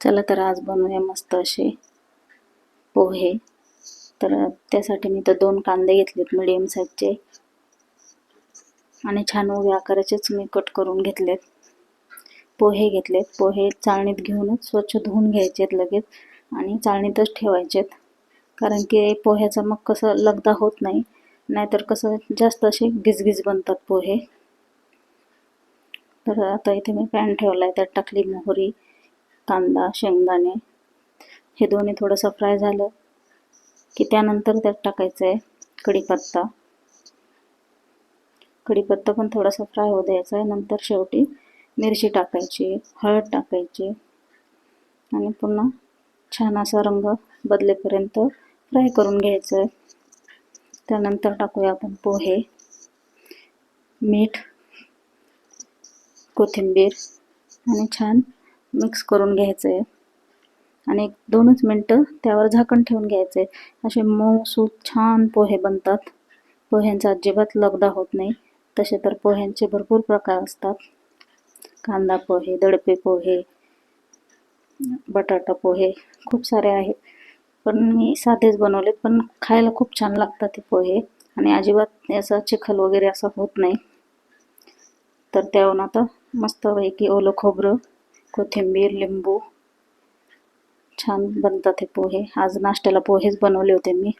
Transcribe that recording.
चला तर आज बनवूया मस्त असे पोहे. तर त्यासाठी मी तर दोन कांदे घेतलेत मिडियम साईजचे आणि छान उभ्या आकाराचेच मी कट करून घेतलेत. पोहे घेतलेत. पोहे चाळणीत घेऊनच स्वच्छ धुवून घ्यायचेत लगेच आणि चाळणीतच ठेवायचेत. कारण की पोह्याचा मग कसं लगदा होत नाही. नाहीतर कसं जास्त असे गिजगिज बनतात पोहे. तर आता इथे मी पॅन ठेवला आहे त्यात टाकली मोहरी कांदा शेंगदाणे हे दोन्ही थोडंसं फ्राय झालं की त्यानंतर त्यात टाकायचं आहे कढीपत्ता. कढीपत्ता पण थोडासा फ्राय होऊ द्यायचा आहे. नंतर शेवटी मिरची टाकायची हळद टाकायची आणि पुन्हा छान असा रंग बदलेपर्यंत फ्राय करून घ्यायचं आहे त्यानंतर टाकूया आपण पोहे मीठ कोथिंबीर आणि छान मिक्स करून घ्यायचं आहे आणि एक दोनच मिनटं त्यावर झाकण ठेवून घ्यायचं आहे असे मऊ सूत छान पोहे बनतात. पोह्यांचा अजिबात लगदा होत नाही. तसे तर पोह्यांचे भरपूर प्रकार असतात. कांदा पोहे दडपे पोहे बटाटा पोहे खूप सारे आहेत. पण मी साधेच बनवलेत पण खायला खूप छान लागतात ते पोहे. आणि अजिबात याचा चिखल वगैरे असा होत नाही. तर त्याहून आता मस्तपैकी ओलं खोबरं कोथिंबीर लिंबू. छान बनतात हे पोहे. आज नाश्त्याला पोहेच बनवले होते मी.